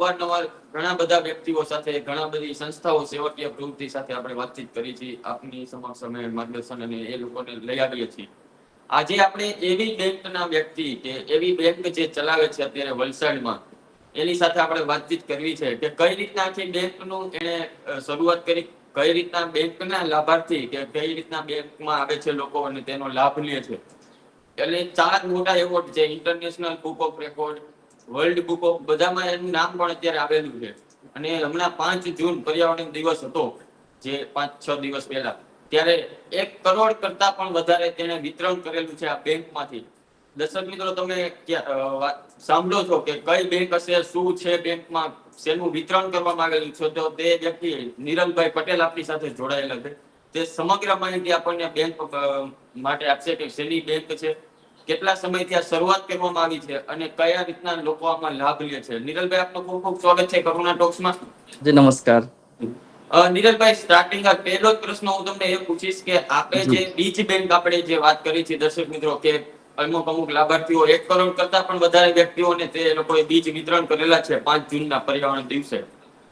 અવારનવાર ઘણા બધા વ્યક્તિઓ સાથે, ઘણા બધી સંસ્થાઓ સેવકીય પ્રવૃત્તિ સાથે આપણે વાતચીત કરી છે, આપની સમક્ષ અમે માર્ગદર્શન અને એ લોકોને લઈ આવીએ છીએ. આજે આપણે એવી બેંકના વ્યક્તિ કે એવી બેંક જે ચલાવે છે અત્યારે વલસાડમાં, એની સાથે આપણે વાતચીત કરવી છે કે કઈ રીતના આખી બેંકનું એને શરૂઆત કરી, કઈ રીતના બેંકના લાભાર્થી કે કઈ રીતના બેંકમાં આવે છે લોકો અને તેનો લાભ લે છે. એટલે ચાર મોટા એવોર્ડ છે, international book of record world book of બધામાં એનું નામ પણ અત્યારે આવેલું છે. અને હમણાં પાંચ જૂન પર્યાવરણ દિવસ હતો, જે પાંચ છ દિવસ પહેલા. ત્યારે એક કરોડ કરતા પણ વધારે તેને વિતરણ કરેલું છે આ બેંકમાંથી. દર્શક મિત્રો, તમે સાંભળો છો કે કઈ બેંક હશે, શું છે બેંકમાં, શેનું વિતરણ કરવામાં આવેલું છે? તો તે વ્યક્તિ નિરલભાઈ પટેલ આપણી સાથે જોડાયેલા છે. તે સમગ્ર માહિતી આપણને બેંક માટે આપશે કે શેની બેંક છે. કેટલા સમયથી આ શરૂઆત કરવામાં આવી છે અને કયા રીતના લોકો આમાં લાભ લે છે? નિરલભાઈ આપનો ખૂબ ખૂબ સ્વાગત છે કરુણા ટોક્સમાં. જી નમસ્કાર. અ, સ્ટાર્ટિંગ આ પહેલો પ્રશ્ન હું તમને એ પૂછીશ કે આપણે જે બીજ બેંક આપણે જે વાત કરી છે દર્શક મિત્રો કે અમુક અમુક લાભાર્થીઓ એક કરોડ કરતા પણ વધારે વ્યક્તિઓને તે લોકોએ બીજ વિતરણ કરેલા છે પાંચ જૂનના પર્યાવરણ દિવસે.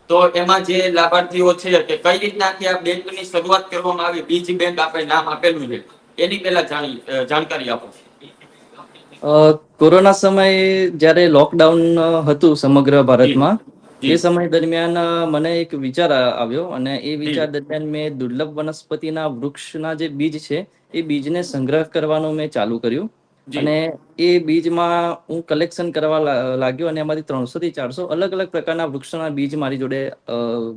તો એમાં જે લાભાર્થીઓ છે કે કઈ રીતના આખી આ બેંકની શરૂઆત કરવામાં આવી બીજ બેંક આપણે નામ આપેલું છે એની પહેલા જાણી જાણકારી આપો. કોરોના સમયે જ્યારે લોકડાઉન હતું સમગ્ર ભારતમાં એ સમય દરમિયાન મને એક વિચાર આવ્યો અને એ વિચાર દરમિયાન મેં દુર્લભ વનસ્પતિના વૃક્ષના જે બીજ છે એ બીજને સંગ્રહ કરવાનું મેં ચાલુ કર્યું. અને એ બીજમાં હું કલેક્શન કરવા લાગ્યો અને એમાંથી ત્રણસો થી ચારસો અલગ અલગ પ્રકારના વૃક્ષોના બીજ મારી જોડે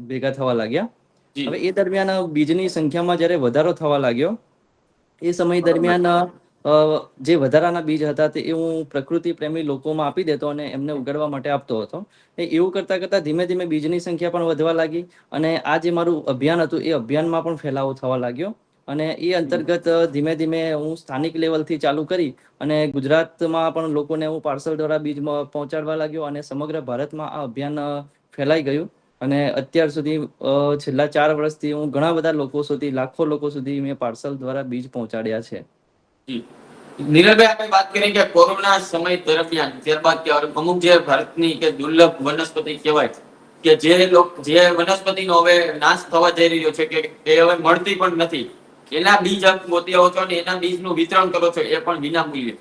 ભેગા થવા લાગ્યા. હવે એ દરમિયાન બીજની સંખ્યામાં જ્યારે વધારો થવા લાગ્યો એ સમય દરમિયાન જે વધારાના બીજ હતા તે હું પ્રકૃતિ પ્રેમી લોકોમાં આપી દેતો અને એમને ઉગાડવા માટે આપતો હતો. એ એવું કરતા કરતા ધીમે ધીમે બીજની સંખ્યા પણ વધવા લાગી અને આ જે મારું અભિયાન હતું એ અભિયાનમાં પણ ફેલાવો થવા લાગ્યો. અને એ અંતર્ગત ધીમે ધીમે હું સ્થાનિક લેવલથી ચાલુ કરી અને ગુજરાતમાં પણ લોકોને હું પાર્સલ દ્વારા બીજ પહોંચાડવા લાગ્યો અને સમગ્ર ભારતમાં આ અભિયાન ફેલાઈ ગયું. અને અત્યાર સુધી છેલ્લા ચાર વર્ષથી હું ઘણા બધા લોકો સુધી, લાખો લોકો સુધી મેં પાર્સલ દ્વારા બીજ પહોંચાડ્યા છે. એ હવે મળતી પણ નથી. એના બીજ આપ ગોતી છો અને એના બીજનું વિતરણ કરો છો, એ પણ વિના મૂલ્યે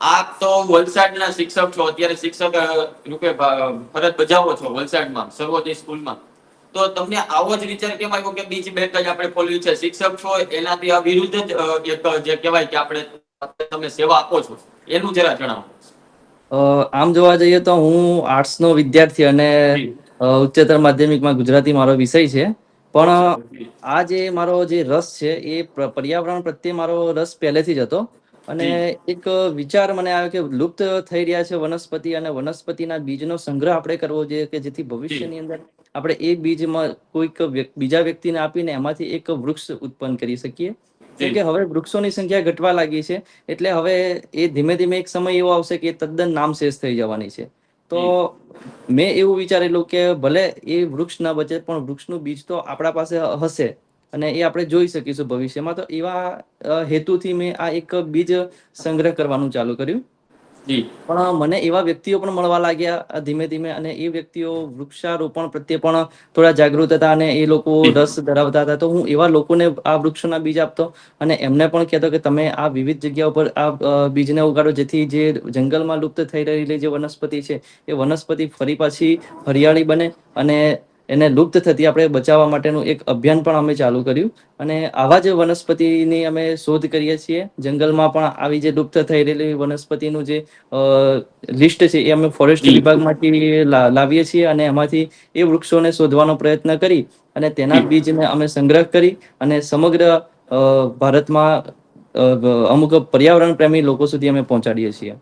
આપ તો વલસાડના શિક્ષક છો, અત્યારે શિક્ષક રૂપે ફરજ બજાવો છો વલસાડમાં, સર્વોદય સ્કૂલમાં. તો તમને આવો જ વિચાર કેમ આવ્યો કે બીજી બેંક જ આપણે ખોલવી છે? શિક્ષક છો એનાથી આ વિરુદ્ધ જ એક જે કહેવાય કે આપણે તમે સેવા આપો છો. એનું જરા જણાવો. આમ જોવા જઈએ તો હું આર્ટ્સનો વિદ્યાર્થી અને ઉચ્ચતર માધ્યમિકમાં ગુજરાતી મારો વિષય છે. પણ આ જે મારો જે રસ છે એ પર્યાવરણ પ્રત્યે મારો રસ પહેલેથી જ હતો. અને એક વિચાર મને આવ્યો કે લુપ્ત થઈ રહ્યા છે વનસ્પતિ અને વનસ્પતિના બીજનો સંગ્રહ આપણે કરવો જોઈએ કે જેથી ભવિષ્યની અંદર આપણે એ બીજમાં કોઈક બીજા વ્યક્તિને આપીને એમાંથી એક વૃક્ષ ઉત્પન્ન કરી શકીએ. કેમ કે હવે વૃક્ષોની સંખ્યા ઘટવા લાગી છે એટલે હવે એ ધીમે ધીમે એક સમય એવો આવશે કે તદ્દન નામશેષ થઈ જવાની છે. તો મેં એવું વિચારેલું કે ભલે એ વૃક્ષ ના બચે પણ વૃક્ષનું બીજ તો આપણા પાસે હશે અને એ આપણે જોઈ શકીશું ભવિષ્યમાં. તો એવા હેતુથી મેં આ એક બીજ સંગ્રહ કરવાનું ચાલુ કર્યું. જી. પણ મને એવા વ્યક્તિઓ પણ મળવા લાગ્યા ધીમે ધીમે અને એ વ્યક્તિઓ વૃક્ષારોપણ પ્રત્યે પણ થોડા જાગૃત હતા અને એ લોકો રસ ધરાવતા હતા. તો હું એવા લોકોને આ વૃક્ષોના બીજ આપતો અને એમને પણ કહેતો કે તમે આ વિવિધ જગ્યા ઉપર આ બીજને ઉગાડો જેથી જે જંગલમાં લુપ્ત થઈ રહેલી જે વનસ્પતિ છે એ વનસ્પતિ ફરી પાછી હરિયાળી બને અને એને લુપ્ત થતી આપણે બચાવવા માટેનું એક અભિયાન પણ અમે ચાલુ કર્યું. અને આવા જ વનસ્પતિની અમે શોધ કરીએ છીએ. જંગલમાં પણ આવી જે લુપ્ત થઈ રહેલી વનસ્પતિનું જે લિસ્ટ છે એ અમે ફોરેસ્ટ વિભાગમાંથી લાવીએ છીએ અને એમાંથી એ વૃક્ષોને શોધવાનો પ્રયત્ન કરી અને તેના બીજને અમે સંગ્રહ કરી અને સમગ્ર ભારતમાં અમુક પર્યાવરણ પ્રેમી લોકો સુધી અમે પહોંચાડીએ છીએ.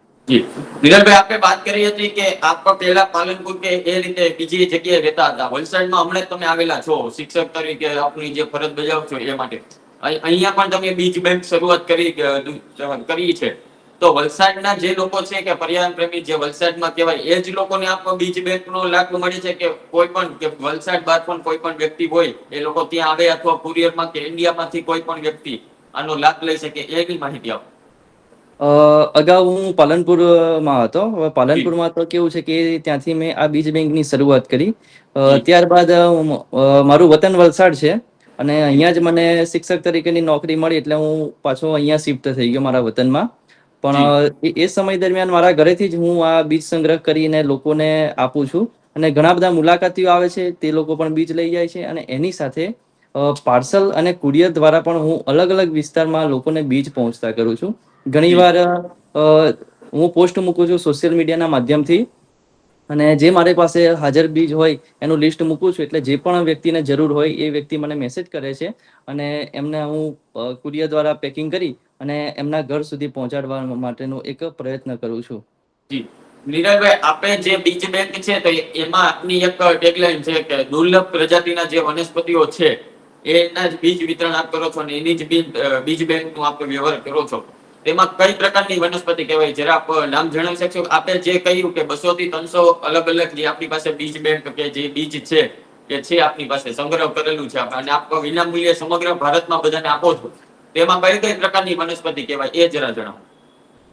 વિરલભાઈ આપણે વાત કરી હતી કે આપ પહેલા પાલનપુર કે એ રીતે બીજી જગ્યાએ રહેતા હતા. વલસાડમાં હમણાં તમે આવેલા છો, શિક્ષક તરીકે આપની જે ફરજ બજાવો છો એ માટે. અહીં- અહીંયા પણ તમે બીજ બેંક શરૂઆત કરી કરી છે. તો વલસાડના જે લોકો છે કે પર્યાવરણ પ્રેમી જે વલસાડમાં કહેવાય, એ જ લોકોને આપ બીજ બેંકનો લાભ મળે છે કે કોઈ પણ, કે વલસાડ બાદ પણ કોઈ પણ વ્યક્તિ હોય, એ લોકો ત્યાં આવે અથવા કુરિયરમાં કે ઇન્ડિયામાંથી કોઈ પણ વ્યક્તિ આનો લાભ લઈ શકે એની માહિતી આપો. અગાઉ હું પાલનપુરમાં હતો. હવે પાલનપુરમાં તો કેવું છે કે ત્યાંથી મેં આ બીજ બેંકની શરૂઆત કરી. ત્યારબાદ મારું વતન વલસાડ છે અને અહીંયા જ મને શિક્ષક તરીકેની નોકરી મળી એટલે હું પાછો અહીંયા શિફ્ટ થઈ ગયો મારા વતનમાં. પણ એ એ સમય દરમિયાન મારા ઘરેથી જ હું આ બીજ સંગ્રહ કરીને લોકોને આપું છું. અને ઘણા બધા મુલાકાતીઓ આવે છે તે લોકો પણ બીજ લઈ જાય છે અને એની સાથે પાર્સલ અને કુરિયર દ્વારા પણ હું અલગ અલગ વિસ્તારમાં લોકોને બીજ પહોંચતા કરું છું. ઘણીવાર હું પોસ્ટ મૂકું છું સોશિયલ મીડિયાના માધ્યમથી અને જે મારી પાસે હાજર બીજ હોય એનું લિસ્ટ મૂકું છું એટલે જે પણ વ્યક્તિને જરૂર હોય એ વ્યક્તિ મને મેસેજ કરે છે અને એમને હું કુરિયર દ્વારા પેકિંગ કરી અને એમના ઘર સુધી પહોંચાડવા માટેનો એક પ્રયત્ન કરું છું. જી. નીરજભાઈ, આપે જે બીજ બેંક છે તો એમાં આપની એક ટેગલાઈન છે કે દુર્લભ પ્રજાતિના જે વનસ્પતિઓ છે, એના જ બીજ વિતરણ આપ કરો છો અને એની જ બીજ બીજ આપ વ્યવહાર કરો છો. તેમાં કઈ પ્રકારની વનસ્પતિ કહેવાય? જરા આપ નામ જણાવી શકશો? આપે જે કહ્યું કે બસો થી ત્રણસો અલગ અલગ જે આપણી પાસે બીજ બેંક કે જે બીજ છે કે છે આપની પાસે. સંગ્રહ કરેલું છે અને આપ વિના મૂલ્યે સમગ્ર ભારતમાં બધાને આપો છો. તેમાં કઈ કઈ પ્રકારની વનસ્પતિ કહેવાય? એ જરા જણાવો.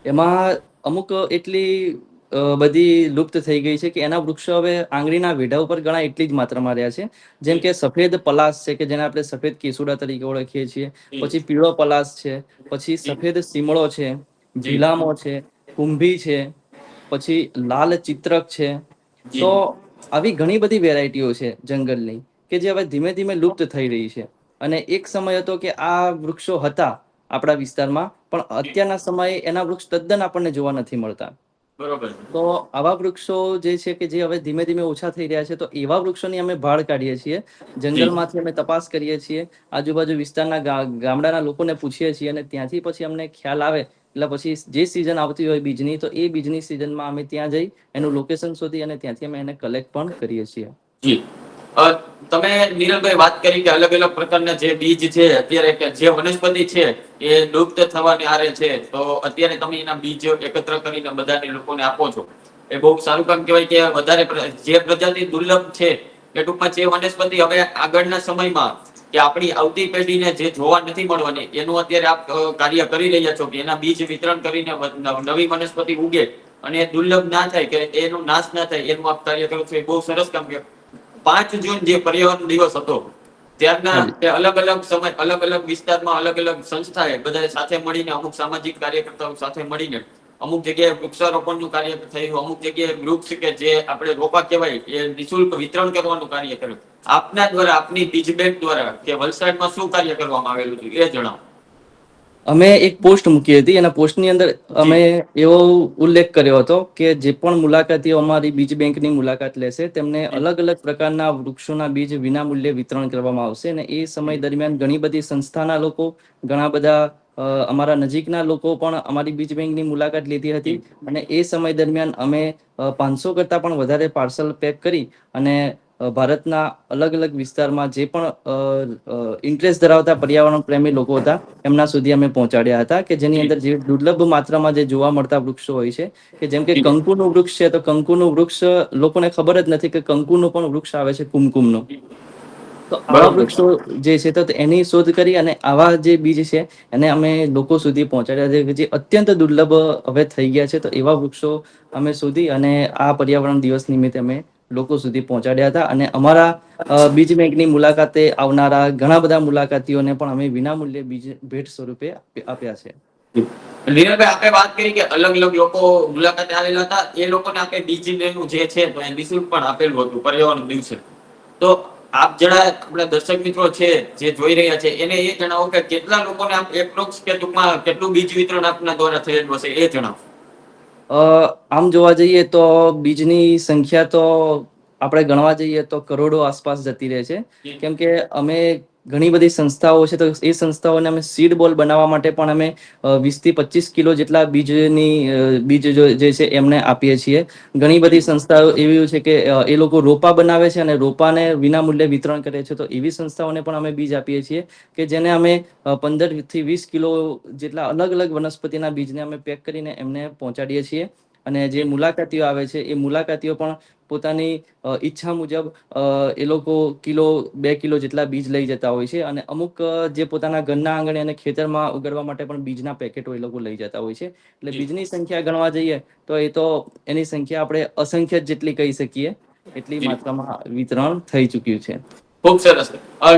એમાં અમુક એટલી બધી લુપ્ત થઈ ગઈ છે કે એના વૃક્ષો હવે આંગળીના વેઢા ઉપર ઘણા એટલી જ માત્રામાં રહ્યા છે. જેમ કે સફેદ પલાસ છે કે જેને આપણે સફેદ કેસુડા તરીકે ઓળખીએ છીએ. પછી પીળો પલાસ છે. પછી સફેદ સીમળો છે. જીલામો ભીલામો છે. કુંભી છે. પછી લાલ ચિત્રક છે. તો આવી ઘણી બધી વેરાયટીઓ છે જંગલની કે જે હવે ધીમે ધીમે લુપ્ત થઈ રહી છે. અને એક સમય હતો કે આ વૃક્ષો હતા આપણા વિસ્તારમાં પણ અત્યારના સમયે એના વૃક્ષ તદ્દન આપણને જોવા નથી મળતા. બરોબર. તો આવા વૃક્ષો જે છે કે જે હવે ધીમે ધીમે ઓછા થઈ રહ્યા છે તો એવા વૃક્ષોની અમે ભાળ કાઢીએ છીએ. જંગલમાંથી અમે તપાસ કરીએ છીએ. આજુબાજુ વિસ્તારના ગામડાના લોકોને પૂછીએ છીએ અને ત્યાંથી પછી અમને ખ્યાલ આવે એટલે પછી જે સિઝન આવતી હોય બીજની તો એ બીજની સિઝનમાં અમે ત્યાં જઈ એનું લોકેશન શોધી અને ત્યાંથી અમે એને કલેક્ટ પણ કરીએ છીએ. જી. તમે નીરલભાઈ વાત કરી કે અલગ અલગ પ્રકારના જે બીજ છે, અત્યારે જે વનસ્પતિ છે, એ લુપ્ત થવાની આરે છે. તો અત્યારે તમે એના બીજ એકત્ર કરીને બધાને લોકોને આપો છો. એ બહુ સારું કામ કહેવાય કે વધારે જે પ્રજાતિ દુર્લભ છે કે ટૂંકમાં જે વનસ્પતિ હવે આગળના સમયમાં કે આપણી આવતી પેઢીને જે જોવા નથી મળવાની, એનું અત્યારે આપ કાર્ય કરી રહ્યા છો કે એના બીજ વિતરણ કરીને નવી વનસ્પતિ ઉગે અને એ દુર્લભ ના થાય કે એનો નાશ ના થાય, એનું આપ કાર્ય કરો છો. એ બહુ સરસ કામ કહેવાય. પાંચ જૂન જે પર્યાવરણ દિવસ હતો ત્યારના. અલગ અલગ સમય અલગ અલગ વિસ્તારમાં અલગ અલગ સંસ્થાએ બધા સાથે મળીને અમુક સામાજિક કાર્યકર્તાઓ સાથે મળીને અમુક જગ્યાએ વૃક્ષારોપણનું કાર્ય થયું અમુક જગ્યાએ વૃક્ષ કે જે આપણે રોપા કહેવાય એ નિઃશુલ્ક વિતરણ કરવાનું કાર્ય કર્યું આપના દ્વારા આપની બેંક દ્વારા કે વલસાડમાં શું કાર્ય કરવામાં આવેલું છે એ જણાવો અમે એક પોસ્ટ મૂકી હતી. અને પોસ્ટની અંદર અમે એવો ઉલ્લેખ કર્યો હતો કે જે પણ મુલાકાતીઓ અમારી બીજ બેંકની મુલાકાત લેશે તેમને અલગ અલગ પ્રકારના વૃક્ષોના બીજ વિનામૂલ્યે વિતરણ કરવામાં આવશે અને એ સમય દરમિયાન ઘણી બધી સંસ્થાના લોકો ઘણા બધા અમારા નજીકના લોકો પણ અમારી બીજ બેંકની મુલાકાત લીધી હતી અને એ સમય દરમિયાન અમે પાંચસો કરતા પણ વધારે પાર્સલ પેક કરી અને ભારતના અલગ અલગ વિસ્તારમાં જે પણ ઇન્ટરેસ્ટ ધરાવતા પર્યાવરણ પ્રેમી લોકો હતા એમના સુધી અમે પહોંચાડ્યા હતા કે જેની અંદર જે દુર્લભ માત્રામાં જે જોવા મળતા વૃક્ષો હોય છે કે જેમ કે કંકુનું વૃક્ષ છે તો કંકુનું વૃક્ષ લોકોને ખબર જ નથી કે કંકુનું પણ વૃક્ષ આવે છે કુમકુમનું. તો આવા વૃક્ષો જે છે તો એની શોધ કરી અને આવા જે બીજ છે એને અમે લોકો સુધી પહોંચાડ્યા છે જે અત્યંત દુર્લભ હવે થઈ ગયા છે તો એવા વૃક્ષો અમે શોધી અને આ પર્યાવરણ દિવસ નિમિત્તે અમે લોકો સુધી પહોંચાડ્યા હતા અને અમારા બીજ બેંકની મુલાકાતે આવનારા ઘણા બધા મુલાકાતીઓને પણ અમે વિનામૂલ્યે બીજ ભેટ સ્વરૂપે આપ્યા છે. નીરજભાઈ આપણે વાત કરી કે અલગ અલગ લોકો મુલાકાતે આવેલા હતા. એ લોકોને આપણે બીજી લેનું જે છે તો એ નિઃશુલ્ક પણ આપેલું હતું, પર્યાવરણ દિવસે તો આપ જણા આપણા દર્શક મિત્રો છે, જે જોઈ રહ્યા છે, એને એ જણાવો કે કેટલા લોકોને આપ એપ્રોક્સ કે ટૂંકમાં કેટલું બીજ વિતરણ આપના દ્વારા થયેલું હશે એ જણાવો. આમ જોવા જઈએ તો બીજની સંખ્યા તો આપણે ગણવા જઈએ તો કરોડો આસપાસ જતી રહે છે. કેમ કે અમે ઘણી બધી સંસ્થાઓ છે, તો એ સંસ્થાઓને અમે સીડ બોલ બનાવવા માટે પણ અમે વીસથી પચીસ કિલો જેટલા બીજની બીજ જો- છે એમને આપીએ છીએ. ઘણી બધી સંસ્થાઓ એવી છે કે એ લોકો રોપા બનાવે છે અને રોપાને વિનામૂલ્યે વિતરણ કરે છે. તો એવી સંસ્થાઓને પણ અમે બીજ આપીએ છીએ કે જેને અમે પંદરથી વીસ કિલો જેટલા અલગ અલગ વનસ્પતિના બીજને અમે પેક કરીને એમને પહોંચાડીએ છીએ. અને જે મુલાકાતીઓ આવે છે એ મુલાકાતીઓ પણ પોતાની ઈચ્છા મુજબ એ લોકો કિલો બે કિલો જેટલા બીજ લઈ જતા હોય છે અને અમુક જે પોતાના ઘરના આંગણે અને ખેતરમાં ઉગાડવા માટે પણ બીજના પેકેટો એ લોકો લઈ જતા હોય છે. એટલે બીજની સંખ્યા ગણવા જઈએ તો એ તો એની સંખ્યા આપણે અસંખ્ય જેટલી કહી શકીએ એટલી. માત્રામાં વિતરણ થઈ ચૂક્યું છે. ખૂબ સરસ.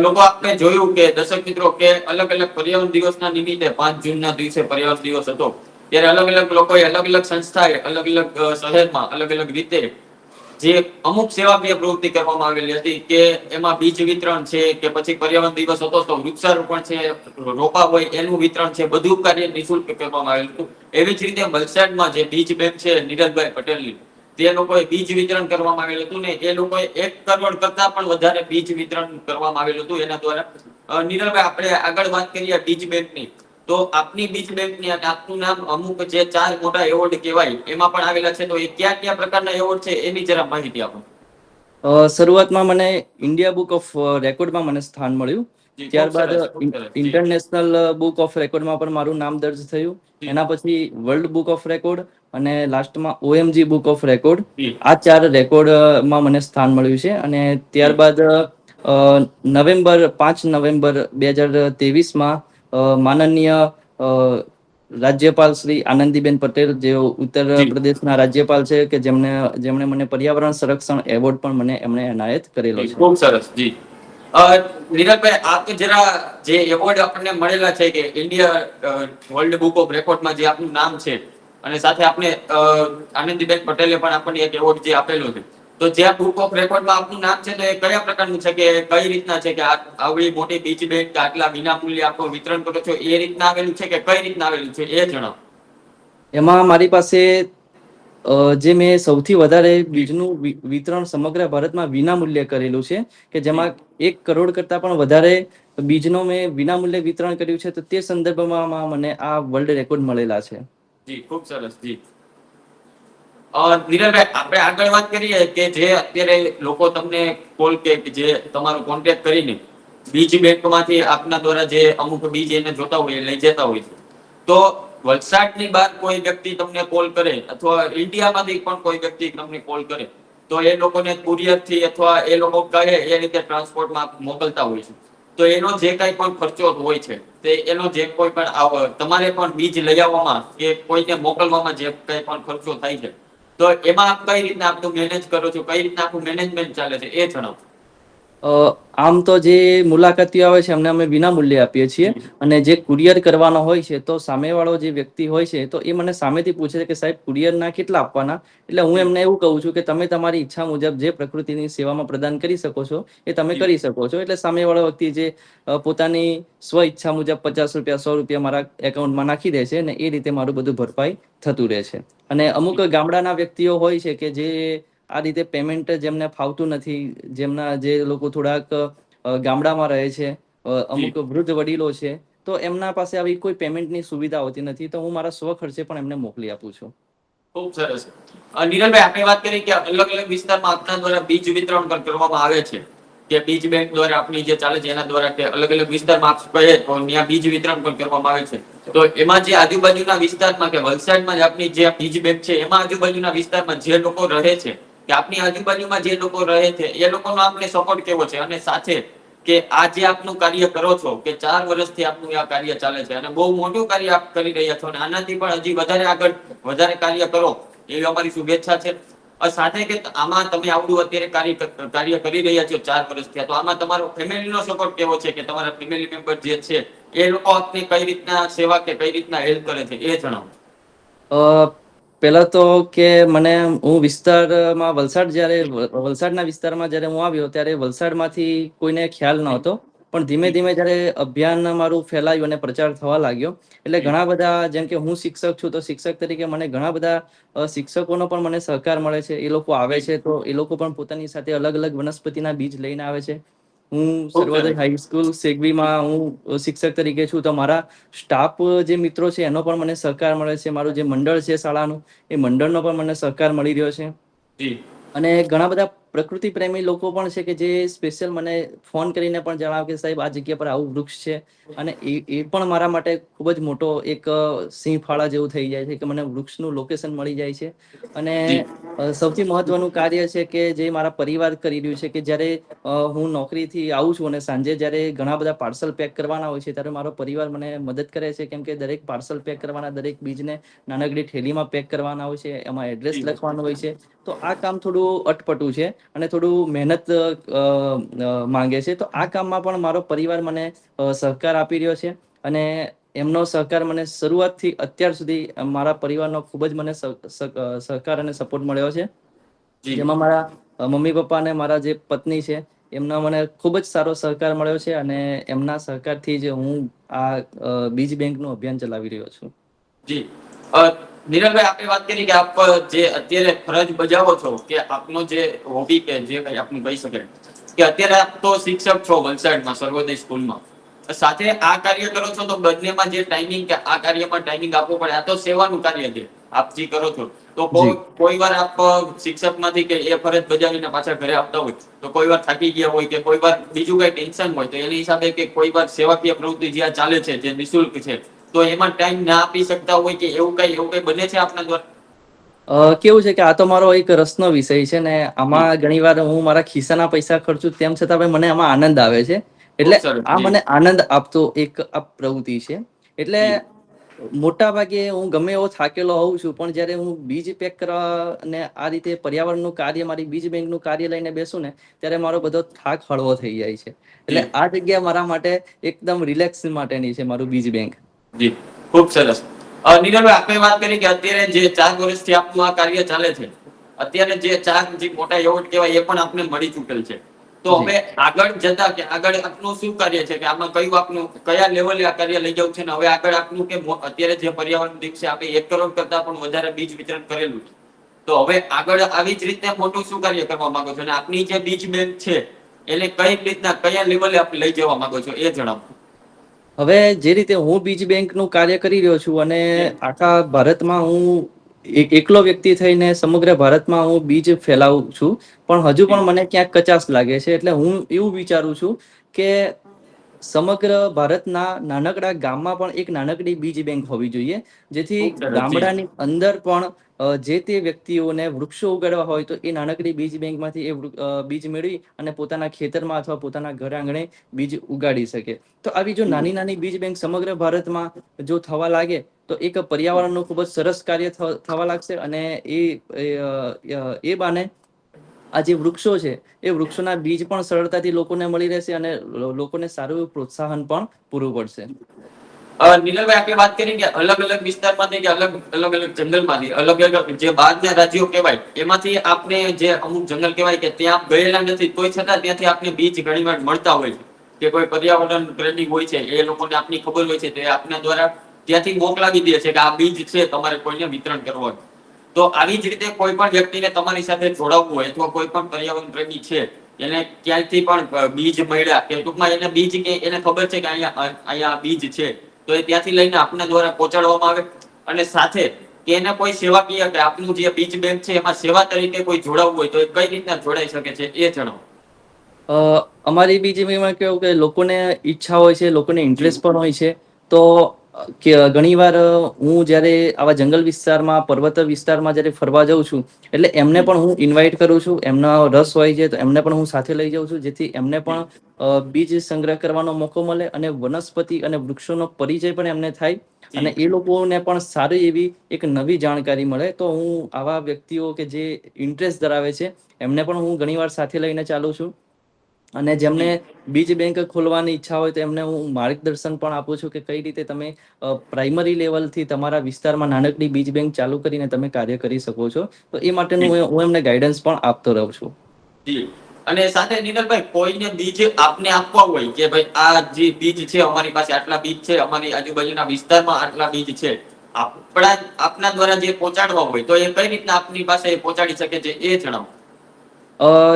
લોકો આપણે જોયું કે દર્શક મિત્રો કે અલગ અલગ પર્યાવરણ દિવસના નિમિત્તે પાંચ જૂનના દિવસે પર્યાવરણ દિવસ હતો. ત્યારે અલગ અલગ લોકોએ અલગ અલગ સંસ્થાએ અલગ અલગ શહેરમાં અલગ અલગ રીતે જે અમુક સેવાકીય પ્રવૃત્તિ કરવામાં આવેલી હતી કે એમાં બીજ વિતરણ છે કે પછી પર્યાવરણ દિવસ હતો તો વૃક્ષારોપણ છે રોપા હોય એનું વિતરણ છે બધું કાર્ય નિઃશુલ્ક કરવામાં આવેલું હતું. એવી જ રીતે વલસાડમાં જે બીજ બેંક છે નીરજભાઈ પટેલની તે લોકોએ બીજ વિતરણ કરવામાં આવેલું હતું ને એ લોકોએ એક કરોડ કરતા પણ વધારે બીજ વિતરણ કરવામાં આવેલું હતું એના દ્વારા. અ, નીરજભાઈ આપણે આગળ વાત કરીએ બીજ બેંકની. તો આપની બીજ બેંકની અને આપનું નામ અમુક જે ચાર મોટા એવોર્ડ કહેવાય એમાં પણ આવેલા છે. તો એ કયા કયા પ્રકારના એવોર્ડ છે એની જરા માહિતી આપો. શરૂઆતમાં મને ઇન્ડિયા બુક ઓફ રેકોર્ડમાં મને સ્થાન મળ્યું. ત્યારબાદ ઇન્ટરનેશનલ બુક ઓફ રેકોર્ડમાં પણ મારું નામ દર્જ થયું. એના પછી વર્લ્ડ બુક ઓફ રેકોર્ડ અને લાસ્ટમાં ઓએમજી બુક ઓફ રેકોર્ડ આ ચાર રેકોર્ડમાં મને સ્થાન મળ્યું છે. અને ત્યારબાદ નવેમ્બર પાંચ નવેમ્બર બે હજાર ત્રેવીસમાં માનનીય રાજ્યપાલ શ્રી આનંદીબેન પટેલ જે ઉત્તર પ્રદેશના રાજ્યપાલ છે કે જેમને જેમણે મને પર્યાવરણ સંરક્ષણ એવોર્ડ પણ મને એમણે એનાયત કરેલો છે. ખૂબ સરસ જી. અ, આ આપ જરા જે એવોર્ડ આપણને મળેલા છે કે ઇન્ડિયા વર્લ્ડ બુક ઓફ રેકોર્ડમાં જે આપનું નામ છે અને સાથે આપણે આનંદીબેન પટેલે પણ આપણને એક એવોર્ડ જે આપેલો છે. તો જ્યાં બુક ઓફ રેકોર્ડમાં આપનું નામ છે તો એ કયા પ્રકારનું છે કે કઈ રીતના છે કે આ- આવી મોટી બીજ બેંક કે આટલા વિના મૂલ્યે આપો વિતરણ કરો છો એ રીતના આવેલું છે કે કઈ રીતના આવેલું છે એ જણાવો. એમાં મારી પાસે જે મેં સૌથી વધારે બીજનું વિતરણ સમગ્ર ભારતમાં વિના મૂલ્યે કરેલું છે કે જેમાં એક કરોડ કરતાં પણ વધારે બીજનો મેં વિના મૂલ્યે વિતરણ કર્યું છે તો તે સંદર્ભમાં મને આ વર્લ્ડ રેકોર્ડ મળેલા છે. જી ખૂબ સરસ જી. નીરજભાઈ આપણે આગળ વાત કરીએ કે જે અત્યારે લોકો તમને કોલ કે જે તમારો કોન્ટેક્ટ કરીને બીજ બેંકમાંથી આપના દ્વારા જે અમુક બીજ એને જોતા હોય લઈ જતા હોય છે. તો વલસાડની બહાર કોઈ વ્યક્તિ તમને કોલ કરે અથવા ઇન્ડિયામાંથી પણ કોઈ વ્યક્તિ તમને કોલ કરે, તો એ લોકોને કુરિયરથી અથવા એ લોકો કહે એ રીતે ટ્રાન્સપોર્ટમાં મોકલતા હોય છે. તો એનો જે કાંઈ પણ ખર્ચો હોય છે, તે એનો જે કોઈ પણ તમારે પણ બીજ લઈ આવવામાં કે કોઈને મોકલવામાં જે કઈ પણ ખર્ચો થાય છે તો એમાં આપ કઈ રીતના આપનું મેનેજ કરો છો? કઈ રીતના આખું મેનેજમેન્ટ ચાલે છે? એ જણાવો. આમ તો જે મુલાકાતીઓ આવે છે એમને અમે વિના મૂલ્યે આપીએ છીએ અને જે કુરિયર કરવાનો હોય છે તો સામેવાળો જે વ્યક્તિ હોય છે તો એ મને સામેથી પૂછે છે કે સાહેબ કુરિયરના કેટલા આપવાના? એટલે હું એમને એવું કહું છું કે તમે તમારી ઈચ્છા મુજબ જે પ્રકૃતિની સેવામાં પ્રદાન કરી શકો છો એ તમે કરી શકો છો. એટલે સામેવાળો વ્યક્તિ જે પોતાની સ્વ ઈચ્છા મુજબ પચાસ રૂપિયા સો રૂપિયા મારા એકાઉન્ટમાં નાખી દે છે અને એ રીતે મારું બધું ભરપાઈ થતું રહે છે. અને અમુક ગામડાના વ્યક્તિઓ હોય છે કે જે આ રીતે પેમેન્ટ જેમને ફાવતું નથી જેમના જે લોકો થોડાક ગામડામાં રહે છે અમુક વૃદ્ધ વડીલો છે તો એમના પાસે આવી કોઈ પેમેન્ટની સુવિધા હોતી નથી તો હું મારા સ્વ ખર્ચે પણ એમને મોકલી આપું છું. ખૂબ સરસ. અ, નીરજભાઈ આપણે વાત કરી કે અલગ અલગ વિસ્તારમાં આપના દ્વારા બીજ વિતરણ પણ કરવામાં આવે છે કે બીજ બેંક દ્વારા આપણી જે ચાલે છે એના દ્વારા કે અલગ અલગ વિસ્તારમાં આપ કહે તો ત્યાં બીજ વિતરણ પણ કરવામાં આવે છે. તો એમાં જે આજુબાજુના વિસ્તારમાં કે વલસાડમાં આપની જે બીજ બેંક છે એમાં આજુબાજુના વિસ્તારમાં જે લોકો રહે છે કે આપની આજુબાજુમાં જે લોકો રહે છે, એ લોકોનો આપને સપોર્ટ કેવો છે? અને સાથે કે આ જે આપનું કાર્ય કરો છો, કે ચાર વર્ષથી આપનું આ કાર્ય ચાલે છે, અને બહુ મોટું કાર્ય આપ કરી રહ્યા છો, અને આનાથી પણ હજી વધારે આગળ વધારે કાર્ય કરો, એવી અમારી શુભેચ્છા છે. સાથે કે આમાં તમે આવડું અત્યારે કાર્ય કાર્ય કરી રહ્યા છો ચાર વર્ષથી, તો આમાં તમારો ફેમિલીનો સપોર્ટ કેવો છે કે તમારા ફેમિલી મેમ્બર જે છે, એ લોકો આપની કઈ રીતના સેવા કે કઈ રીતના હેલ્પ કરે છે, એ જણાવો. પહેલા તો કે મને, હું વિસ્તારમાં, વલસાડ જ્યારે, વલસાડના વિસ્તારમાં જ્યારે હું આવ્યો ત્યારે વલસાડમાંથી કોઈને ખ્યાલ નહોતો. પણ ધીમે ધીમે જ્યારે અભિયાન મારું ફેલાયું અને પ્રચાર થવા લાગ્યો, એટલે ઘણા બધા, જેમ કે હું શિક્ષક છું, તો શિક્ષક તરીકે મને ઘણા બધા શિક્ષકોનો પણ મને સહકાર મળે છે. એ લોકો આવે છે તો એ લોકો પણ પોતાની સાથે અલગ અલગ વનસ્પતિના બીજ લઈને આવે છે. હું સર્વોદય. હાઈસ્કૂલ સેગવીમાં હું શિક્ષક તરીકે છું. તો મારા સ્ટાફ જે મિત્રો છે એનો પણ મને સહકાર મળે છે. મારું જે મંડળ છે શાળાનું એ મંડળનો પણ મને સહકાર મળી રહ્યો છે. અને ઘણા બધા પ્રકૃતિ પ્રેમી લોકો પણ છે કે જે સ્પેશિયલ મને ફોન કરીને પણ જણાવે કે સાહેબ આ જગ્યા પર આવું વૃક્ષ છે. અને એ એ પણ મારા માટે ખૂબ જ મોટો એક સિંહફાળા જેવું થઈ જાય છે કે મને વૃક્ષનું લોકેશન મળી જાય છે. અને સૌથી મહત્વનું કાર્ય છે કે જે મારા પરિવાર કરી રહ્યું છે કે જ્યારે હું નોકરીથી આવું છું અને સાંજે જ્યારે ઘણા બધા પાર્સલ પેક કરવાના હોય છે ત્યારે મારો પરિવાર મને મદદ કરે છે કેમ કે દરેક પાર્સલ પેક કરવાના દરેક બીજને નાનકડી થેલીમાં પેક કરવાના હોય છે એમાં એડ્રેસ. લખવાનું હોય છે. તો આ કામ થોડું અટપટું છે. અને થોડું મહેનત માંગે છે. તો આ કામમાં પણ મારો પરિવાર મને સહકાર આપી રહ્યો છે. અને એમનો સહકાર મને શરૂઆતથી અત્યાર સુધી મારા પરિવારનો ખૂબ જ મને સહકાર અને સપોર્ટ મળ્યો છે. જેમાં મારા મમ્મી પપ્પા અને મારા જે પત્ની છે એમનો મને ખૂબ જ સારો સહકાર મળ્યો છે અને એમના સહકારથી જ હું આ બીજ બેંકનું અભિયાન ચલાવી રહ્યો છું. જી. અ, નીરજભાઈ આપણે વાત કરી કે આપ જે અત્યારે ફરજ બજાવો છો કે આપનો જે હોબી કે જે કઈ આપનું કહી શકે કે અત્યારે આપ તો શિક્ષક છો વલસાડમાં સર્વોદય સ્કૂલમાં. સાથે આ કાર્ય કરો છો તો બંનેમાં જે ટાઈમિંગ કે આ કાર્યમાં ટાઈમિંગ આપવો પડે આ તો સેવાનું કાર્ય છે આપ જે કરો છો. તો કોઈ વાર આપ શિક્ષકમાંથી કે એ ફરજ બજાવીને પાછા ઘરે આવતા હોય તો કોઈ વાર થાકી ગયા હોય કે કોઈ વાર બીજું કઈ ટેન્શન હોય તો એની હિસાબે કે કોઈ વાર સેવાકીય પ્રવૃત્તિ જ્યાં ચાલે છે જે નિશુલ્ક છે તો એમાં ટાઈમ ના આપી શકતા હોય કે એવું કઈ એવું કઈ બને છે આપના દ્વારા? કેવું છે કે આ તો મારો એક રસનો વિષય છે ને આમાં ઘણી વાર હું મારા ખિસ્સાના પૈસા ખર્ચું તેમ છતાં પણ મને આમાં આનંદ આવે છે. એટલે આ મને આનંદ આપતો એક આ પ્રવૃત્તિ છે. એટલે મોટા ભાગે હું ગમે એવો થાકેલો હોઉં છું પણ જ્યારે હું બીજ પેક કરવા અને આ રીતે પર્યાવરણનું કાર્ય મારી બીજ બેંકનું કાર્ય લઈને બેસું ને ત્યારે મારો બધો થાક હળવો થઈ જાય છે. એટલે આ જગ્યા મારા માટે એકદમ રિલેક્સ માટેની છે મારું બીજ બેંક. જી ખૂબ સરસ. અ, આપણે વાત કરી કે અત્યારે જે ચાર વર્ષથી આપનું આ કાર્ય ચાલે છે અત્યારે જે ચાર જે મોટા એવોર્ડ કહેવાય એ પણ આપને મળી ચૂકેલ છે. તો હવે આગળ જતા કે આગળ આપનું શું કાર્ય છે કે આમાં કયું આપનું કયા લેવલે આ કાર્ય લઈ જવું છે ને હવે આગળ આપનું કે અત્યારે જે પર્યાવરણ દિવસે આપણે એક કરોડ કરતા પણ વધારે બીજ વિતરણ કરેલું છે. તો હવે આગળ આવી જ રીતે મોટું શું કાર્ય કરવા માંગો છો? અને આપની જે બીજ બેંક છે એને કઈ રીતના કયા લેવલે આપણે લઈ જવા માંગો છો એ જણાવો. હવે જે રીતે હું બીજ બેંકનું કાર્ય કરી રહ્યો છું અને આખા ભારતમાં હું એક- એકલો વ્યક્તિ થઈને સમગ્ર ભારતમાં હું બીજ ફેલાવું છું પણ હજુ પણ મને ક્યાંક કચાશ લાગે છે એટલે હું એવું વિચારું છું કે સમગ્ર ભારતના નાનકડા ગામમાં પણ એક નાનકડી બીજ બેંક હોવી જોઈએ જેથી. ગામડાની અંદર પણ જે તે વ્યક્તિઓને વૃક્ષો ઉગાડવા હોય તો એ નાનકડી બીજ બેંકમાંથી એ બીજ મેળવી અને પોતાના ખેતરમાં અથવા પોતાના ઘર આંગણે બીજ ઉગાડી શકે. તો આવી જો નાની નાની બીજ બેંક સમગ્ર ભારતમાં જો થવા લાગે તો એક પર્યાવરણનું ખૂબ જ સરસ કાર્ય થવા લાગશે અને એ એ, બાને આ જે વૃક્ષો છે એ વૃક્ષોના બીજ પણ સરળતાથી લોકોને મળી રહેશે અને લોકોને સારું પ્રોત્સાહન પણ પૂરું પડશે. નીલમભાઈ આપણે વાત કરી કે અલગ અલગ વિસ્તારમાંથી કે અલગ અલગ અલગ જંગલમાંથી, અલગ અલગ જે બહારના રાજ્યો કહેવાય, એમાંથી આપણે જે અમુક જંગલ કહેવાય કે ત્યાં ગયેલા નથી, તોય છતાં ત્યાંથી આપણે બીજ ઘણીવાર મળતા હોય છે. કે કોઈ પર્યાવરણ પ્રેમી હોય છે, એ લોકોને આપની ખબર હોય છે, તે આપના દ્વારા ત્યાંથી મોકલાવી દે છે કે આ બીજ છે, તમારે કોઈને વિતરણ કરવાનું. તો આવી જ રીતે કોઈ પણ વ્યક્તિને તમારી સાથે જોડાવવું હોય અથવા કોઈ પણ પર્યાવરણ પ્રેમી છે, એને ક્યાંયથી પણ બીજ મળ્યા કે ટૂંકમાં એને બીજ કે, એને ખબર છે કે અહીંયા અહીંયા બીજ છે. તો એ ત્યાંથી લઈને આપના દ્વારા પહોંચાડવામાં આવે. અને સાથે એને કોઈ સેવાકીય કે આપનું જે બીજ બેંક છે, એમાં સેવા તરીકે કોઈ જોડાવવું હોય તો એ કઈ રીતના જોડાઈ શકે છે એ જણાવો. અમારી અમારી બીમાં કેવું કે લોકોને ઈચ્છા હોય છે, લોકોને ઇન્ટરેસ્ટ પણ હોય છે. તો કે ઘણીવાર હું જ્યારે આવા જંગલ વિસ્તારમાં પર્વત વિસ્તારમાં જ્યારે ફરવા જાઉં છું એટલે એમને પણ હું ઇન્વાઇટ કરું છું. એમનો રસ હોય છે તો એમને પણ હું સાથે લઈ જાઉં છું જેથી એમને પણ બીજ સંગ્રહ કરવાનો મોકો મળે અને વનસ્પતિ અને વૃક્ષોનો પરિચય પણ એમને થાય અને એ લોકોને પણ સારી એવી એક નવી જાણકારી મળે. તો હું આવા વ્યક્તિઓ કે જે ઇન્ટરેસ્ટ ધરાવે છે એમને પણ હું ઘણીવાર સાથે લઈને ચાલું છું. અને જેમને બીજ બેંક ખોલવાની ઈચ્છા હોય તો એમને હું માર્ગદર્શન પણ આપું છું કે કઈ રીતે તમે પ્રાઇમરી લેવલથી તમારા વિસ્તારમાં નાનકડી બીજ બેંક ચાલુ કરીને તમે કાર્ય કરી શકો છો. તો એ માટેનું હું એમને ગાઈડન્સ પણ આપતો રહું છું. અને સાથે નીરલભાઈ કોઈને બીજ આપને આપવા હોય કે ભાઈ આ જે બીજ છે, અમારી પાસે આટલા બીજ છે, અમારી આજુબાજુના વિસ્તારમાં આટલા બીજ છે, આપણા, આપના દ્વારા જે પહોંચાડવા હોય તો એ કઈ રીતના આપની પાસે પહોંચાડી શકે છે એ જણાવો.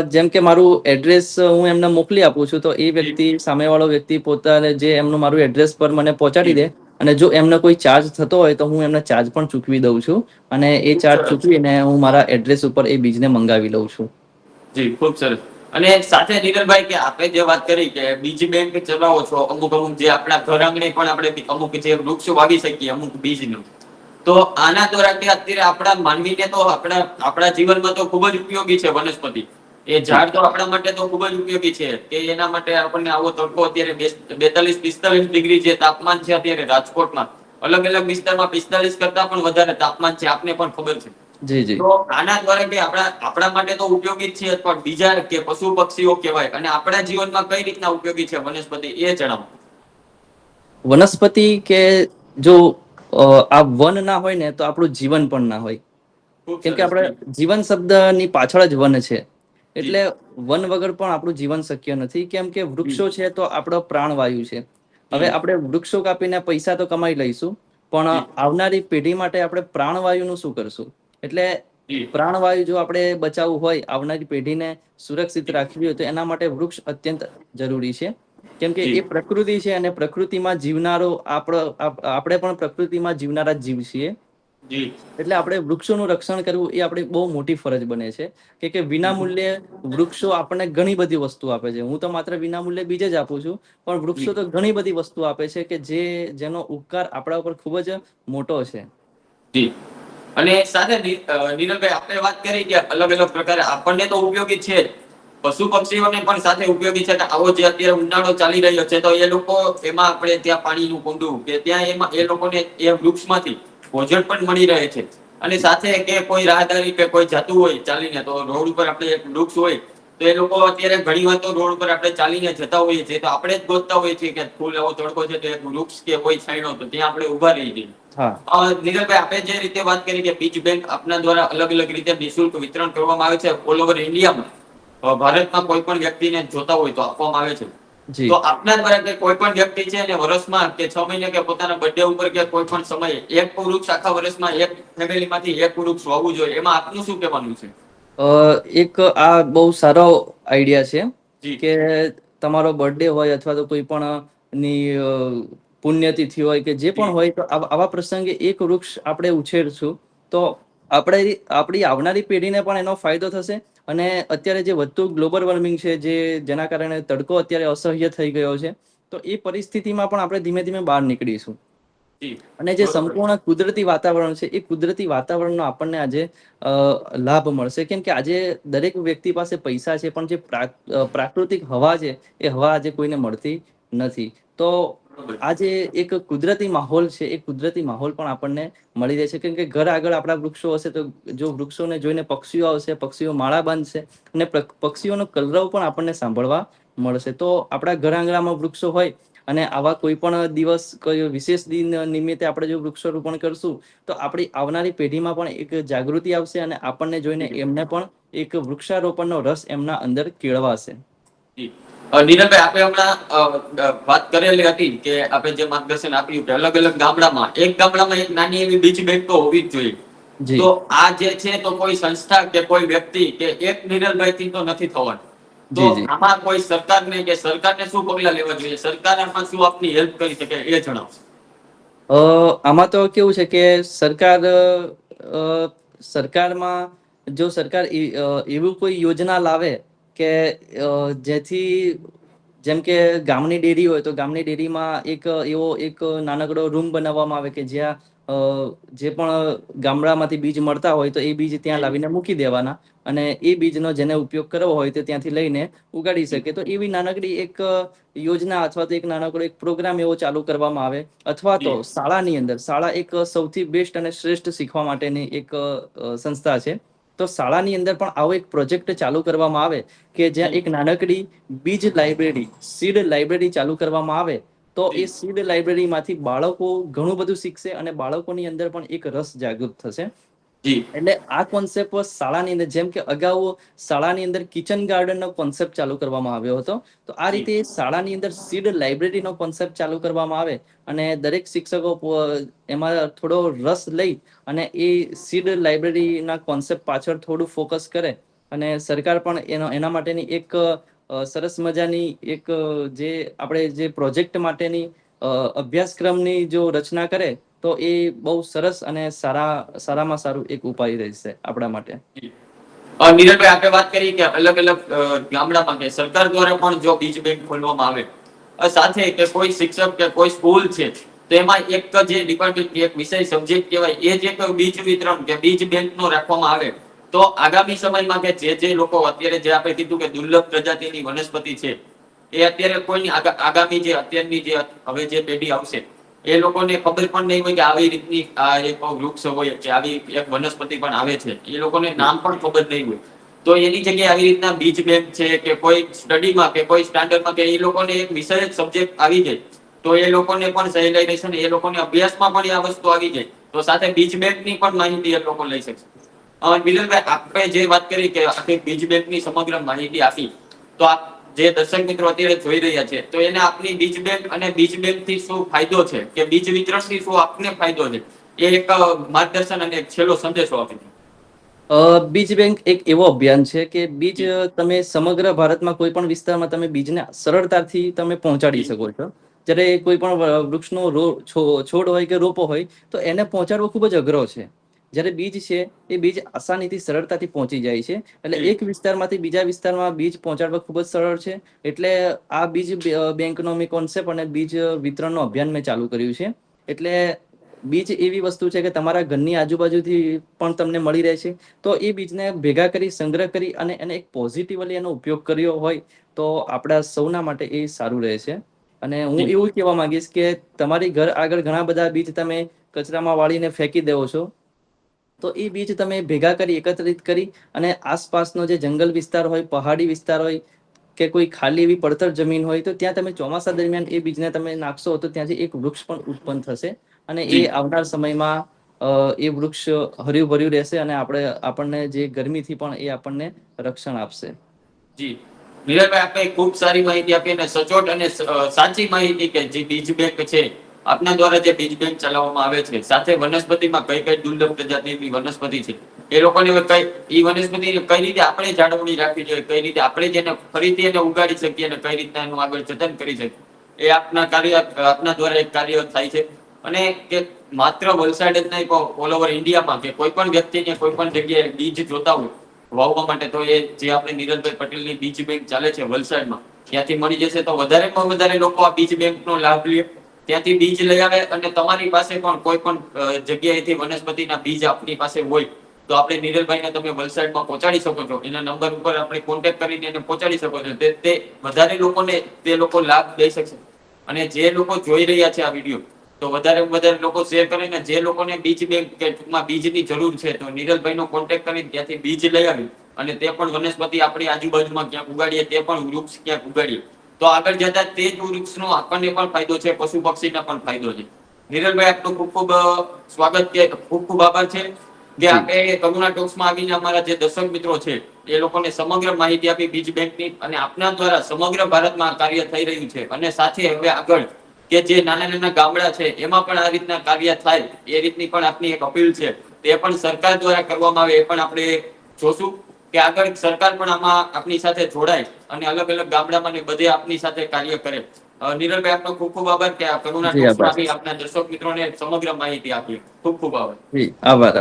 જેમ કે મારું એડ્રેસ હું એમને મોકલી આપું છું તો એ વ્યક્તિ સામેવાળો વ્યક્તિ પોતાને જે એમનું મારું એડ્રેસ પર મને પહોંચાડી દે અને જો એમને કોઈ ચાર્જ થતો હોય તો હું એમને ચાર્જ પણ ચૂકવી દઉં છું. અને એ ચાર્જ ચૂકવીને હું મારા એડ્રેસ ઉપર એ બીજને મંગાવી લઉં છું. જી ખૂબ સરસ. અને સાથે નીરલભાઈ કે આપણે જે વાત કરી કે બીજ બેંક ચલાવો છો અમુક અમુક જે આપણા ઘર આંગણે પણ આપણે અમુક જે વૃક્ષો વાવી શકીએ અમુક બીજનું. તો આના દ્વારા કે અત્યારે આપણા માનવીને તો આપણા આપણા જીવનમાં તો ખૂબ જ ઉપયોગી છે વનસ્પતિ. એ ઝાડ તો આપણા માટે તો ખૂબ જ ઉપયોગી છે કે એના માટે આપણને આવો તડકો અત્યારે બેતાલીસ પિસ્તાલીસ ડિગ્રી જે તાપમાન છે અત્યારે રાજકોટમાં અલગ અલગ વિસ્તારમાં પિસ્તાલીસ કરતા પણ વધારે તાપમાન છે આપને પણ ખબર છે. જી જી. તો આના દ્વારા કે આપણા આપણા માટે તો ઉપયોગી જ છે પણ બીજા કે પશુ પક્ષીઓ કહેવાય અને આપણા જીવનમાં કઈ રીતના ઉપયોગી છે વનસ્પતિ એ જણાવો. વનસ્પતિ કે જો આ વન ના હોય ને તો આપણું જીવન પણ ના હોય. કેમ કે આપણે જીવન શબ્દની પાછળ જ વન છે. એટલે વન વગર પણ આપણું જીવન શક્ય નથી. કેમ કે વૃક્ષો છે તો આપણો પ્રાણવાયુ છે. હવે આપણે વૃક્ષો કાપીને પૈસા તો કમાઈ લઈશું પણ આવનારી પેઢી માટે આપણે પ્રાણવાયુનું શું કરશું? એટલે પ્રાણવાયુ જો આપણે બચાવવું હોય આવનારી પેઢીને સુરક્ષિત રાખવી હોય તો એના માટે વૃક્ષ અત્યંત જરૂરી છે. કેમ કે એ પ્રકૃતિ છે અને પ્રકૃતિમાં જીવનારો આપણો આપણે પણ પ્રકૃતિમાં જીવનારા જીવ છીએ. એટલે આપણે વૃક્ષોનું રક્ષણ કરવું એ આપણી બહુ મોટી ફરજ બને છે. કે કે વિના મૂલ્યે વૃક્ષો આપણને ઘણી બધી વસ્તુ આપે છે. હું તો માત્ર વિના મૂલ્યે બીજે જ આપું છું. પણ વૃક્ષો તો ઘણી બધી વસ્તુ આપે છે કે જે જેનો ઉપકાર આપણા ઉપર ખૂબ જ મોટો છે. જી. અને સાથે ની- નીરલભાઈ આપણે વાત કરી કે અલગ અલગ પ્રકારે આપણને તો ઉપયોગી છે પશુ પક્ષીઓને પણ સાથે ઉપયોગી છે કે આવો જે અત્યારે ઉનાળો ચાલી રહ્યો છે તો એ લોકો એમાં આપણે ત્યાં પાણીનું કુંડું કે ત્યાં એમાં એ લોકોને એ વૃક્ષમાંથી ભોજન પણ મળી રહે છે. અને સાથે કે કોઈ રાહદારી કે કોઈ જતું હોય ચાલીને તો રોડ ઉપર આપણે એક વૃક્ષ હોય તો એ લોકો અત્યારે ઘણી વાર તો રોડ ઉપર આપણે ચાલીને જતા હોઈએ છીએ. તો આપણે જ ગોતતા હોઈએ છીએ કે ફૂલ એવો તડકો છે તો એક વૃક્ષ કે કોઈ છાંયડો તો ત્યાં આપણે ઊભા રહી જઈએ નીરજભાઈ આપણે જે રીતે વાત કરી કે બીજ બેંક આપના દ્વારા અલગ અલગ રીતે નિઃશુલ્ક વિતરણ કરવામાં આવે છે ઓલ ઓવર ઇન્ડિયામાં ભારતમાં કોઈ પણ વ્યક્તિને જોતા હોય તો આપવામાં આવે છે. તો આપના દ્વારા કે કોઈ પણ વ્યક્તિ છે વર્ષમાં કે છ મહિને કે પોતાના બર્થડે ઉપર કે કોઈ પણ સમયે એક વૃક્ષ આખા વર્ષમાં એક ફેમિલીમાંથી એક વૃક્ષ હોવું જોઈએ એમાં આપનું શું કહેવાનું છે? એક આ બહુ સારો આઈડિયા છે કે તમારો બર્થડે હોય અથવા તો કોઈ પણ ની પુણ્યતિથિ હોય કે જે પણ હોય તો આવા પ્રસંગે એક વૃક્ષ આપણે ઉછેરશું તો આપણે આપણી આવનારી પેઢીને પણ એનો ફાયદો થશે. અને અત્યારે જે વધતું ગ્લોબલ વોર્મિંગ છે જે જેના કારણે તડકો અત્યારે અસહ્ય થઈ ગયો છે તો એ પરિસ્થિતિમાં પણ આપણે ધીમે ધીમે બહાર નીકળીશું. અને જે સંપૂર્ણ કુદરતી વાતાવરણ છે એ કુદરતી વાતાવરણનો આપણને આજે લાભ મળશે. કેમ કે આજે દરેક વ્યક્તિ પાસે પૈસા છે પણ જે પ્રાકૃતિક હવા છે એ હવા આજે કોઈને મળતી નથી. તો. આ જે એક કુદરતી માહોલ છે એ કુદરતી માહોલ પણ આપણને મળી રહે છે. કેમ કે ઘર આગળ આપણા વૃક્ષો હશે તો જો વૃક્ષોને જોઈને પક્ષીઓ આવશે પક્ષીઓ માળા બાંધશે અને પક્ષીઓનો કલરવ પણ આપણને સાંભળવા મળશે. તો આપણા ઘર આંગણામાં વૃક્ષો હોય અને આવા કોઈ પણ દિવસ કોઈ વિશેષ દિન નિમિત્તે આપણે જો વૃક્ષારોપણ કરશું તો આપણી આવનારી પેઢીમાં પણ એક જાગૃતિ આવશે અને આપણને જોઈને એમને પણ એક વૃક્ષારોપણનો રસ એમના અંદર કેળવાશે. નીરજભાઈ આપણે હમણાં વાત કરેલી હતી કે આપણે જે માર્ગદર્શન આપ્યું કે અલગ અલગ ગામડામાં એક ગામડામાં એક નાની એવી બીજ બેંક તો હોવી જ જોઈએ. તો આ જે છે તો કોઈ સંસ્થા કે કોઈ વ્યક્તિ કે એક નીરલભાઈ થી તો નથી થવાનું. તો. આમાં કોઈ સરકારને કે સરકારને શું પગલા લેવા જોઈએ? સરકાર આમાં શું આપની હેલ્પ કરી શકે એ જણાવો અ આમાં તો કેવું છે કે સરકાર સરકારમાં જો સરકાર એવું કોઈ યોજના લાવે કે જેથી જેમ કે ગામની ડેરી હોય તો ગામની ડેરીમાં એક એવો એક નાનકડો રૂમ બનાવવામાં આવે કે જ્યાં જે પણ ગામડામાંથી બીજ મળતા હોય તો એ બીજ ત્યાં લાવીને મૂકી દેવાના અને એ બીજનો જેને ઉપયોગ કરવો હોય તે ત્યાંથી લઈને ઉગાડી શકે. તો એવી નાનકડી એક યોજના અથવા તો એક નાનકડો એક પ્રોગ્રામ એવો ચાલુ કરવામાં આવે અથવા તો શાળાની અંદર. શાળા એક સૌથી બેસ્ટ અને શ્રેષ્ઠ શીખવા માટેની એક સંસ્થા છે. તો શાળાની અંદર પણ આવો એક પ્રોજેક્ટ ચાલુ કરવામાં આવે કે જ્યાં એક નાનકડી બીજ લાઇબ્રેરી સીડ લાઇબ્રેરી ચાલુ કરવામાં આવે તો એ. સીડ લાઇબ્રેરીમાંથી બાળકો ઘણું બધું શીખશે અને બાળકોની અંદર પણ એક રસ જાગૃત થશે એટલે આ કોન્સેપ્ટ શાળાની અંદર જેમ કે અગાઉ શાળાની અંદર કિચન ગાર્ડનનો કોન્સેપ્ટ ચાલુ કરવામાં આવ્યો હતો. તો આ રીતે શાળાની અંદર સીડ લાઇબ્રેરીનો કોન્સેપ્ટ ચાલુ કરવામાં આવે અને દરેક શિક્ષકો એમાં થોડો રસ લઈ અને એ સીડ લાઇબ્રેરીના કોન્સેપ્ટ પાછળ થોડું ફોકસ કરે અને સરકાર પણ એનો એના માટેની એક સરસ મજાની એક જે આપણે જે પ્રોજેક્ટ માટેની અભ્યાસક્રમની જો રચના કરે તો એ બહુ સરસ અને સારા, સારામાં સારું એક ઉપાય રહેશે આપણા માટે. નીરજભાઈ આપણે વાત કરી કે અલગ અલગ ગામડામાં કે સરકાર દ્વારા પણ જો બીજ બેંક ખોલવામાં આવે સાથે કે કોઈ શિક્ષક કે કોઈ સ્કૂલ છે તો એમાં એક જે ડિપાર્ટમેન્ટ એક વિષય સબ્જેક્ટ કહેવાય, એ જે એક બીજ વિતરણ કે બીજ બેંક નો રાખવામાં આવે, તો આગામી સમયમાં કે જે જે લોકો અત્યારે જે આપણે કીધું કે દુર્લભ પ્રજાતિની વનસ્પતિ છે, એ અત્યારે કોઈની આગા- આગામી જે અત્યારની જે, હવે જે પેઢી આવશે એ લોકોને ખબર પણ નહીં હોય કે આવી રીતની આ એક વૃક્ષ હોય કે આવી એક વનસ્પતિ પણ આવે છે. એ લોકોને નામ પણ ખબર નહીં હોય. તો એની જગ્યાએ આવી રીતના બીજ બેંક છે કે કોઈ સ્ટડીમાં કે કોઈ સ્ટાન્ડર્ડમાં કે એ લોકોને એક વિષય સબ્જેક્ટ આવી જાય. તો એ લોકોને પણ સહેલાઈ રહેશે ને એ લોકોને અભ્યાસમાં પણ આ વસ્તુ આવી જાય. તો સાથે બીજ બેંકની પણ માહિતી એ લોકો લઈ શકશે મિલનભાઈ આપણે જે વાત કરી કે આખી બીજ બેંકની સમગ્ર માહિતી આપી, તો આપ જે દર્શક મિત્રો અત્યારે જોઈ રહ્યા છે, તો એને આપની બીજ બેંક અને બીજ બેંકથી શું ફાયદો છે? કે બીજ વિતરણથી શું આપને ફાયદો છે? એ એક માર્ગદર્શન અને એક છેલ્લો સંદેશો આપી. બીજ બેંક એક એવો અભિયાન છે કે બીજ તમે સમગ્ર ભારતમાં કોઈ પણ વિસ્તારમાં તમે બીજને સરળતાથી તમે પહોંચાડી શકો છો. જ્યારે કોઈ પણ વૃક્ષનો છોડ હોય કે રોપો હોય, તો એને પહોંચાડવો ખૂબ જ અઘરો છે. જ્યારે બીજ છે એ બીજ આસાનીથી સરળતાથી પહોંચી જાય છે. એટલે એક વિસ્તારમાંથી બીજા વિસ્તારમાં બીજ પહોંચાડવા ખૂબ જ સરળ છે. એટલે આ બીજ બેંકનો મેં કોન્સેપ્ટ અને બીજ વિતરણનો અભિયાન મેં ચાલુ કર્યું છે. એટલે બીજ એવી વસ્તુ છે કે તમારા ઘરની આજુબાજુથી પણ તમને મળી રહે છે. તો એ બીજને ભેગા કરી સંગ્રહ કરી અને એને એક પોઝિટિવલી એનો ઉપયોગ કર્યો હોય તો આપણા સૌના માટે એ સારું રહે છે. અને હું એવું કહેવા માંગીશ કે તમારી ઘર આગળ ઘણા બધા બીજ તમે કચરામાં વાળીને ફેંકી દેવો છો. તો એ બીજ તમે ભેગા કરી એકત્રિત કરી અને આસપાસનો જે જંગલ વિસ્તાર હોય પહાડી વિસ્તાર હોય કે કોઈ ખાલી એવી પડતર જમીન હોય તો ત્યાં તમે ચોમાસા દરમિયાન એ બીજને તમે નાખશો તો ત્યાંથી એક વૃક્ષ પણ ઉત્પન્ન થશે અને એ આવનાર સમયમાં એ વૃક્ષ હર્યું ભર્યું રહેશે અને આપણે આપણને જે ગરમીથી પણ એ આપણને રક્ષણ આપશે. જી. મીરાભાઈ આપણે ખૂબ સારી માહિતી આપી અને સચોટ અને સાચી માહિતી કે જે બીજ બેંક છે આપના દ્વારા જે બીજ બેંક ચલાવવામાં આવે છે, સાથે વનસ્પતિમાં કઈ કઈ દુર્લભ પ્રજાતિની વનસ્પતિ છે, એ લોકોને કઈ એ વનસ્પતિ કઈ રીતે આપણે જાળવણી રાખવી જોઈએ, કઈ રીતે આપણે જેને ફરીથી એને ઉગાડી શકીએ અને કઈ રીતના એનું આગળ જતન કરી શકીએ, એ આપના કાર્ય, આપના દ્વારા એક કાર્ય થાય છે. અને કે માત્ર વલસાડ જ નહીં ઓલ ઓવર ઇન્ડિયામાં કે કોઈ પણ વ્યક્તિને કોઈ પણ જગ્યાએ બીજ જોતા હોય, વાવવા માટે તો એ જે આપણે નીરજભાઈ પટેલની બીજ બેંક ચાલે છે વલસાડમાં, ત્યાંથી મળી જશે તો વધારેમાં વધારે લોકો આ બીજ બેંકનો લાભ લે. ત્યાંથી બીજ લઈ આવે અને તમારી પાસે પણ કોઈ પણ જગ્યાએથી વનસ્પતિના બીજ આપની પાસે હોય, તો આપણે નીરજભાઈને તમે વલસાડમાં પહોંચાડી શકો છો. એના નંબર ઉપર આપણે કોન્ટેક્ટ કરીને એને પહોંચાડી શકો છો. તે વધારે લોકોને તે લોકો લાભ લઈ શકશે. અને જે લોકો જોઈ રહ્યા છે આ વીડિયો, તો વધારે વધારે લોકો શેર કરીને જે લોકોને બીજ બેંક કે ટૂંકમાં બીજની જરૂર છે, તો નીરજભાઈનો કોન્ટેક્ટ કરીને ત્યાંથી બીજ લઈ આવી અને તે પણ વનસ્પતિ આપણી આજુબાજુમાં ક્યાંક ઉગાડીએ, તે પણ વૃક્ષ ક્યાંક ઉગાડીએ. તો આગળ જતા તે જ વૃક્ષનો આપણને પણ ફાયદો છે પશુ પક્ષીને પણ ફાયદો છે. નીરજભાઈ આપનું ખૂબ ખૂબ સ્વાગત કે ખૂબ ખૂબ આભાર છે. કે. આપણે કરુણા ટોક્સમાં આવીને અમારા જે દર્શક મિત્રો છે એ લોકોને સમગ્ર માહિતી આપી બીજ બેંકની અને આપના દ્વારા સમગ્ર ભારતમાં કાર્ય થઈ રહ્યું છે. અને સાથે હવે આગળ કે જે નાના નાના ગામડા છે એમાં પણ આ રીતના કાર્ય થાય એ રીતની પણ આપની એક અપીલ છે. તે પણ સરકાર દ્વારા કરવામાં આવે એ પણ આપણે જોશું. કે આગળ સરકાર પણ આમાં આપની સાથે જોડાય અને અલગ અલગ ગામડામાં બધે આપની સાથે કાર્ય કરે. નિરલભાઈ આપનો ખૂબ ખૂબ આભાર કે આ કરુણા ટોક્સમાંથી આપના દર્શક મિત્રોને સમગ્ર માહિતી આપી. ખૂબ ખૂબ આભાર. આભાર